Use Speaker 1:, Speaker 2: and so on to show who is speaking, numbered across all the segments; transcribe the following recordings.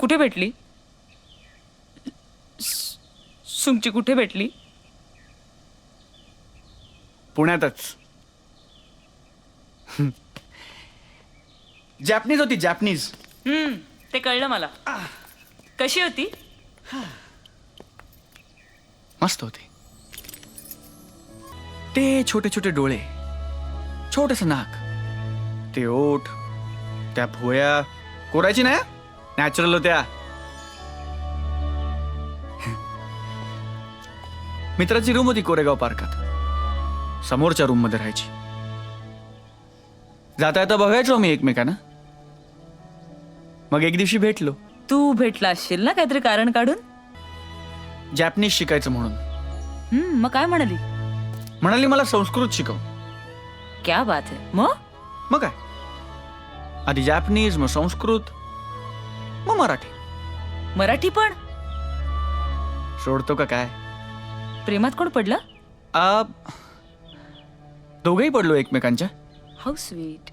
Speaker 1: कुठे भेटली? सुमची कुठे भेटली?
Speaker 2: पुण्यातच. जॅपनीज होती जॅपनीज.
Speaker 1: हम्म ते कळलं मला. कशी होती?
Speaker 2: मस्त होती. ते छोटे छोटे डोळे छोटस नाक ते ओठ त्या भोया कोरायची नाही नॅचरल होत्या. मित्राची रूम होती कोरेगाव पार्कात. समोरच्या रूममध्ये राहायची. जाता येता बघायचो मी एकमेकांना. मग एक दिवशी भेटलो.
Speaker 1: तू भेटला असशील ना काहीतरी कारण काढून?
Speaker 2: जॅपनीज शिकायचं म्हणून.
Speaker 1: हम्म मग काय म्हणाली?
Speaker 2: म्हणाली मला संस्कृत शिकव.
Speaker 1: क्या बात आहे. मग?
Speaker 2: मग काय? आधी जॅपनीज मग संस्कृत. मग मराठी.
Speaker 1: मराठी पण?
Speaker 2: सोडतो का काय?
Speaker 1: प्रेमात कोण पडलं?
Speaker 2: आ, दोघेही पडलो एकमेकांच्या.
Speaker 1: हाऊ स्वीट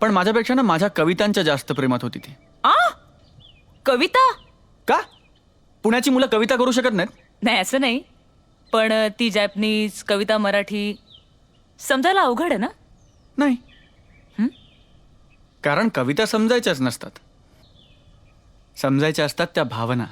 Speaker 2: पण माझ्यापेक्षा ना माझ्या कवितांच्या जास्त प्रेमात होती ती.
Speaker 1: आ? कविता?
Speaker 2: का? पुण्याची मुलं कविता करू शकत नाहीत?
Speaker 1: नाही असं नाही. पण ती जॅपनीज कविता मराठी समजायला अवघड आहे ना?
Speaker 2: नाही.
Speaker 1: हं?
Speaker 2: कारण कविता समजायच्याच नसतात. समजायच्या असतात त्या भावना.